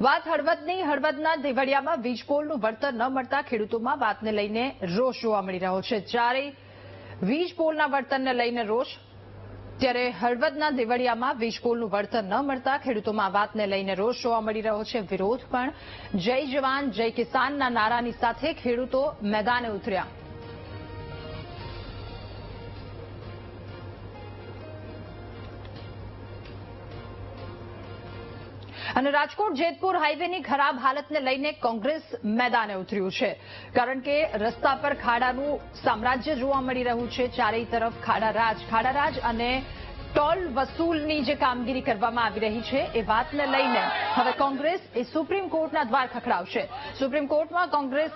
વાત હળવદની હળવદના દેવળિયામાં વીજ પોલનું વળતર ન મળતા ખેડૂતોમાં વાતને લઈને રોષ જોવા મળી રહ્યો છે. જ્યારે વીજ પોલના વળતરને લઈને રોષ, ત્યારે હળવદના દેવળિયામાં વીજ પોલનું વળતર ન મળતા ખેડૂતોમાં વાતને લઈને રોષ જોવા મળી રહ્યો છે. વિરોધ પણ. જય જવાન, જય કિસાનના નારાની સાથે ખેડૂતો મેદાને ઉતર્યા. અને રાજકોટ જેતપુર હાઈવેની ખરાબ હાલતને લઈને કોંગ્રેસ મેદાને ઉતર્યું છે. કારણ કે રસ્તા પર ખાડાનું સામ્રાજ્ય જોવા મળી રહ્યું છે. ચારેય તરફ ખાડારાજ ખાડારાજ અને ટોલ વસૂલની જે કામગીરી કરવામાં આવી રહી છે એ વાતને લઈને હવે કોંગ્રેસ એ સુપ્રીમ કોર્ટના દ્વાર ખખડાવશે. સુપ્રીમ કોર્ટમાં કોંગ્રેસ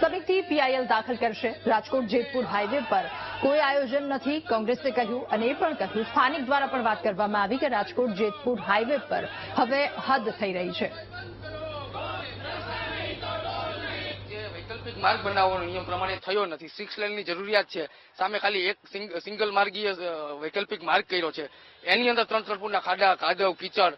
સમિતિ પીઆઈએલ દાખલ કરશે. રાજકોટ જેતપુર હાઈવે પર કોઈ આયોજન નથી. કોંગ્રેસે કહ્યું અને એ પણ કહ્યું, સ્થાનિક દ્વારા પણ વાત કરવામાં આવી કે રાજકોટ જેતપુર હાઈવે પર હવે હદ થઈ રહી છે. માર્ગ બનાવવાનો નિયમ પ્રમાણે થયો નથી. સિક્સ લેનની જરૂરિયાત છે. સામે ખાલી એક સિંગલ માર્ગીય વૈકલ્પિક માર્ગ કર્યો છે. એની અંદર ત્રણ ત્રણ ફૂટના ખાડા કાદવ કીચડ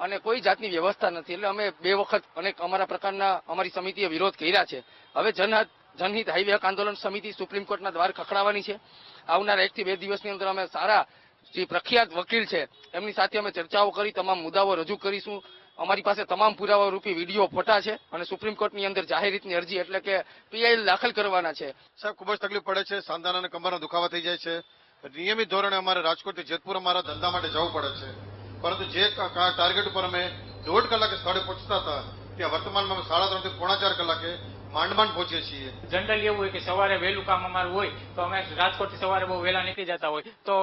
અને કોઈ જાતની વ્યવસ્થા નથી. એટલે અમે બે વખત અનેક અમારા પ્રકારના અમારી સમિતિએ વિરોધ કર્યા છે. હવે જનહિત જનહિત હાઈવે આંદોલન સમિતિ સુપ્રીમ કોર્ટના દ્વાર ખખડાવવાની છે. આવનારા એકથી બે દિવસની અંદર અમે સારા જે પ્રખ્યાત વકીલ છે, એમની સાથે અમે ચર્ચાઓ કરી, તમામ મુદ્દાઓ રજૂ કરીશું. અમારી પાસે તમામ પુરાવા રૂપી વીડિયો ફોટા છે અને સુપ્રીમ કોર્ટની અંદર જાહેર રીતની અરજી એટલે કે પીઆઈએલ દાખલ કરવાના છે. સાહેબ, ખૂબ જ તકલીફ પડે છે, સાંધાના અને કમરના દુખાવા થઈ જાય છે. નિયમિત ધોરણે અમારે રાજકોટથી જેતપુર અમારા ધંધા માટે જવું પડે છે. પરંતુ જે ટાર્ગેટ ઉપર અમે દોઢ કલાકે સ્થળે પહોંચતા હતા, ત્યાં વર્તમાનમાં અમે સાડા ત્રણથી પોણા ચાર કલાકે માંડ માંડ પહોંચીએ છીએ. જનરલી એવું હોય કે સવારે વહેલું કામ અમારું હોય, તો અમે રાજકોટથી સવારે બહુ વહેલા નીકળી જતા હોય. તો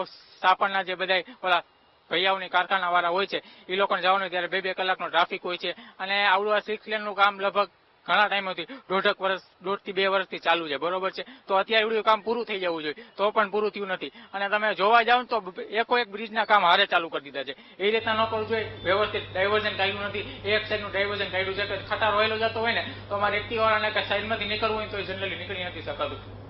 સાપણના જે બધા ઓલા ભૈયાઓની કારખાના વાળા હોય છે એ લોકોને જવાનું ત્યારે બે બે કલાકનો ટ્રાફિક હોય છે. અને આવડું આ સિક્સ લેનનું કામ લગભગ ઘણા ટાઈમથી, દોઢક વર્ષ, દોઢથી બે વર્ષથી ચાલુ છે, બરોબર છે? તો અત્યારે એવડું કામ પૂરું થઈ જવું જોઈએ, તો પણ પૂરું થયું નથી. અને તમે જોવા જાઓ તો એકો એક બ્રિજના કામ હારે ચાલુ કરી દીધા છે. એ રીતના ન કરવું જોઈએ, વ્યવસ્થિત ડાયવર્ઝન કાઢ્યું નથી. એક સાઈડનું ડાયવર્ઝન કાઢ્યું છે, કે ખટાર વહેલો જતો હોય ને, તો અમારે એકટીવાળાને વાળાને કે સાઈડમાંથી નીકળવું હોય તો જનરલી નીકળી નથી શકાતું.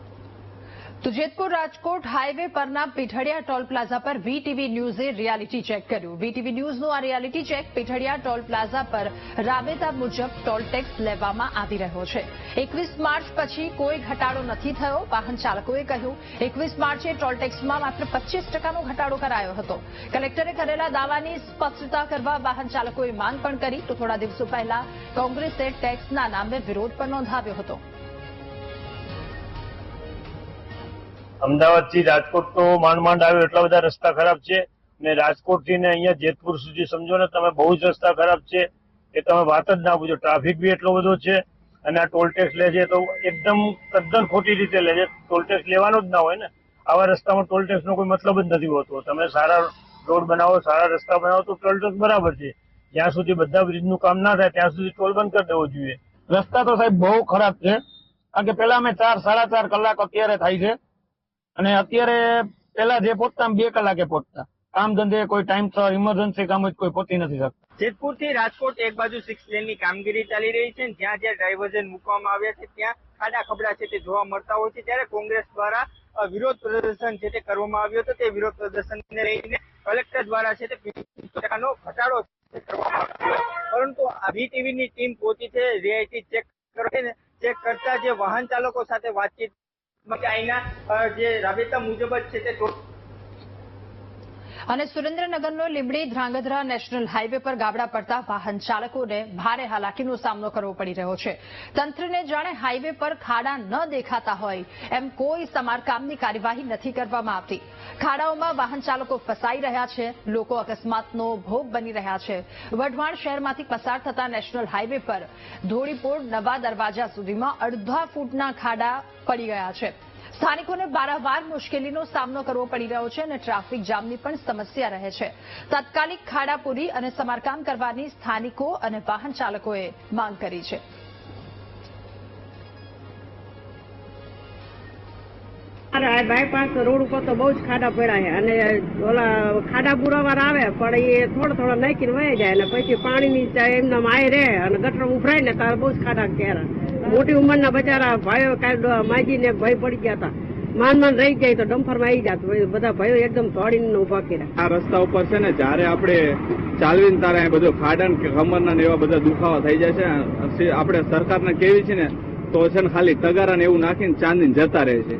તો જેતપુર રાજકોટ હાઈવે પરના પીઠડિયા ટોલ પ્લાઝા પર વીટીવી ન્યૂઝે રિયાલિટી ચેક કર્યું. વીટીવી ન્યૂઝનું આ reality check Pithadiya toll plaza પર રાબેતા મુજબ ટોલ ટેક્સ લેવામાં આવી રહ્યો છે. એકવીસ માર્ચ પછી કોઈ ઘટાડો નથી થયો, વાહન ચાલકોએ કહ્યું, એકવીસ માર્ચે ટોલ ટેક્સમાં માત્ર પચીસ ટકાનો ઘટાડો કરાયો હતો. કલેક્ટરે કરેલા દાવાની સ્પષ્ટતા કરવા વાહન ચાલકોએ માંગ પણ કરી. તો થોડા દિવસો પહેલા કોંગ્રેસે ટેક્સના નામે વિરોધ પણ નોંધાવ્યો હતો. અમદાવાદથી રાજકોટ તો માંડ માંડ આવ્યો. એટલા બધા રસ્તા ખરાબ છે. ને રાજકોટથી ને અહીંયા જેતપુર સુધી સમજો ને, તમે બહુ જ રસ્તા ખરાબ છે. એ તમે વાત જ ના પૂછો. ટ્રાફિક બી એટલો બધો છે અને આ ટોલ ટેક્સ લે છે તો એકદમ તદ્દન ખોટી રીતે લે છે. ટોલ લેવાનો જ ના હોય ને. આવા રસ્તામાં ટોલ ટેક્સ નો કોઈ મતલબ જ નથી હોતો. તમે સારા રોડ બનાવો, સારા રસ્તા બનાવો તો ટોલ ટેક્સ બરાબર છે. જ્યાં સુધી બધા બ્રિજનું કામ ના થાય, ત્યાં સુધી ટોલ બંધ કરી દેવો જોઈએ. રસ્તા તો સાહેબ બહુ ખરાબ છે. કારણ કે પેલા અમે ચાર, સાડા ચાર કલાક અત્યારે થાય છે. અને અત્યારે પેલા જે પહોંચતા બે કલાકે પહોંચતા કામ ધંધે કોઈ ટાઈમ સર ઇમરજન્સી કામ જ કોઈ પહોંચી નથી શકતા. જેતપુરથી રાજકોટ એક બાજુ સિક્સ લેનની કામગીરી ચાલી રહી છે જ્યાં જ્યાં ડાયવર્ઝન મૂકવામાં આવ્યા છે, ત્યાં ખાડા ખબડા છે તે જોવા મળતા હોય છે. ત્યારે કોંગ્રેસ દ્વારા વિરોધ પ્રદર્શન છે તે કરવામાં આવ્યું હતું તે વિરોધ પ્રદર્શનને લઈને કલેક્ટર દ્વારા છે તે 50 ટકાનો ઘટાડો કરવામાં આવ્યો પરંતુ વીટીવી ની ટીમ પહોંચી છે, રિયાયતી ચેક કરે ચેક કરતા જે વાહન ચાલકો સાથે વાતચીત અહીંના જે રાબેતા મુજબ જ છે તે અને સુરેન્દ્રનગરનો લીંબડી ધ્રાંગધ્રા નેશનલ હાઈવે પર ગાબડા પડતા વાહન ચાલકોને ભારે હાલાકીનો સામનો કરવો પડી રહ્યો છે. તંત્રને જાણે હાઈવે પર ખાડા ન દેખાતા હોય એમ કોઈ સમારકામની કાર્યવાહી નથી કરવામાં આવતી. ખાડાઓમાં વાહન ચાલકો ફસાઈ રહ્યા છે, લોકો અકસ્માતનો ભોગ બની રહ્યા છે. વઢવાણ શહેરમાંથી પસાર થતા નેશનલ હાઈવે પર ધોળીપોળ નવા દરવાજા સુધીમાં અડધા ફૂટના ખાડા પડી ગયા છે. સ્થાનિકોને વારંવાર મુશ્કેલીનો સામનો કરવો પડી રહ્યો છે અને ટ્રાફિક જામની પણ સમસ્યા રહે છે. તાત્કાલિક ખાડાપૂરી અને સમારકામ કરવાની સ્થાનિકો અને વાહન ચાલકોએ માંગ કરી છે. અરે ભાઈ બાયપાસ રોડ ઉપર તો બહુ જ ખાડા પડ્યા છે અને ઓલા ખાડા બુરાવાર આવે, પણ એ થોડા થોડા નાખીને વહી જાય અને પછી પાણીની એમના માય રહે અને ગટર ઉભરાય ને તારે બહુ જ ખાડા ઘેરા મોટી ઉંમરના બચારા ભાઈઓ કાંઈ માજીને ભય પડી ગયા હતા. માન માન રહી જાય તો ડમ્ફરમાં આવી જાત બધા ભાઈઓ એકદમ તોડીને ઊભા કર્યા. આ રસ્તા ઉપર છે ને જયારે આપણે ચાલવીને તારે બધો ખાડન કે ને કમરના ને એવા બધા દુખાવા થઈ જાય છે આપણે સરકારને કેવી છે ને તો છે ને ખાલી તગારા ને એવું નાખીને ચાંદીને જતા રહે છે.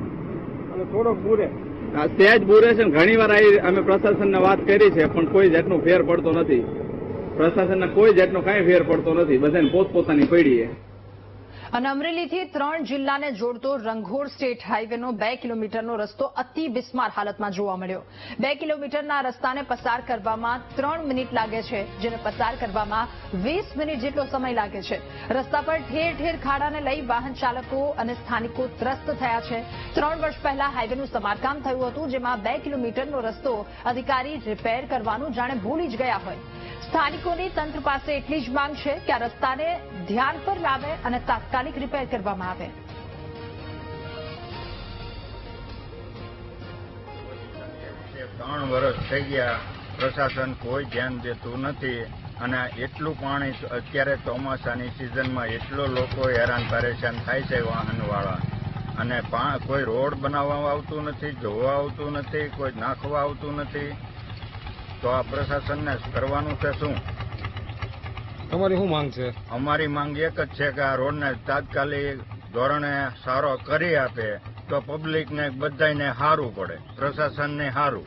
થોડોક બુરે. આ સહેજ બુરે છે ને ઘણી વાર આવી અમે પ્રશાસનને વાત કરી છે પણ કોઈ જાતનો ફેર પડતો નથી. પ્રશાસનને કોઈ જાતનો કાંઈ ફેર પડતો નથી. બધાને પોતપોતાની પડી છે. અને અમરેલીથી ત્રણ જિલ્લાને જોડતો રંઘોળ સ્ટેટ હાઈવેનો બે કિલોમીટરનો રસ્તો અતિ બિસ્માર હાલતમાં જોવા મળ્યો. બે કિલોમીટરના રસ્તાને પસાર કરવામાં ત્રણ મિનિટ લાગે છે, જેને પસાર કરવામાં વીસ મિનિટ જેટલો સમય લાગે છે. રસ્તા પર ઠેર ઠેર ખાડાને લઈ વાહન ચાલકો અને સ્થાનિકો ત્રસ્ત થયા છે. ત્રણ વર્ષ પહેલા હાઈવેનું સમારકામ થયું હતું, જેમાં બે કિલોમીટરનો રસ્તો અધિકારી રિપેર કરવાનું જાણે ભૂલી જ ગયા હોય. સ્થાનિકોની તંત્ર પાસે એટલી જ માંગ છે કે આ રસ્તાને ધ્યાન પર લાવે અને તાત્કાલિક રિપેર કરવામાં આવે. ત્રણ વર્ષ થઈ ગયા પ્રશાસન કોઈ ધ્યાન દેતું નથી અને એટલું પાણી અત્યારે ચોમાસાની સિઝનમાં એટલો લોકો હેરાન પરેશાન થાય છે વાહનવાળા. અને કોઈ રોડ બનાવવા આવતું નથી, જોવા આવતું નથી, કોઈ નાખવા આવતું નથી. તો આ પ્રશાસનને કરવાનું છે શું? તમારી શું માંગ છે? અમારી માંગ એક જ છે કે આ રોડને તાત્કાલિક ધોરણે સારો કરી આપે તો પબ્લિકને બધાને સારું પડે પ્રશાસનને સારું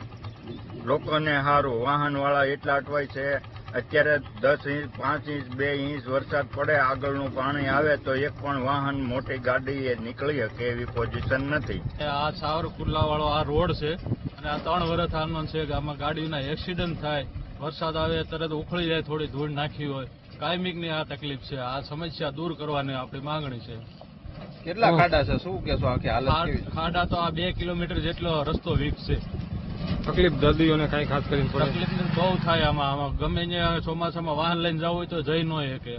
લોકોને સારું વાહનવાળા એટલા અટવાય છે અત્યારે દસ ઇંચ પાંચ ઇંચ બે ઇંચ વરસાદ પડે આગળનું પાણી આવે તો એક પણ વાહન મોટી ગાડી એ નીકળી શકે એવી પોઝિશન નથી. આ સાવર ખુલ્લા વાળો આ રોડ છે અને આ ત્રણ વર્ષ આનંદ છે કે આમાં ગાડીઓના એક્સિડન્ટ થાય વરસાદ આવે તરત ઉખળી જાય થોડી ધૂળ નાખી હોય. કાયમિકની આ તકલીફ છે. આ સમસ્યા દૂર કરવાની આપણી માંગણી છે. કેટલા ખાડા છે? શું કેશો આખી હાલત? ખાડા તો આ બે કિલોમીટર જેટલો રસ્તો વીક છે તકલીફ દર્દીઓને કઈ ખાસ કરીને તકલીફ બહુ થાય આમાં. આમાં ગમે ત્યાં ચોમાસામાં વાહન લઈને જવું હોય તો જઈ ન શકે.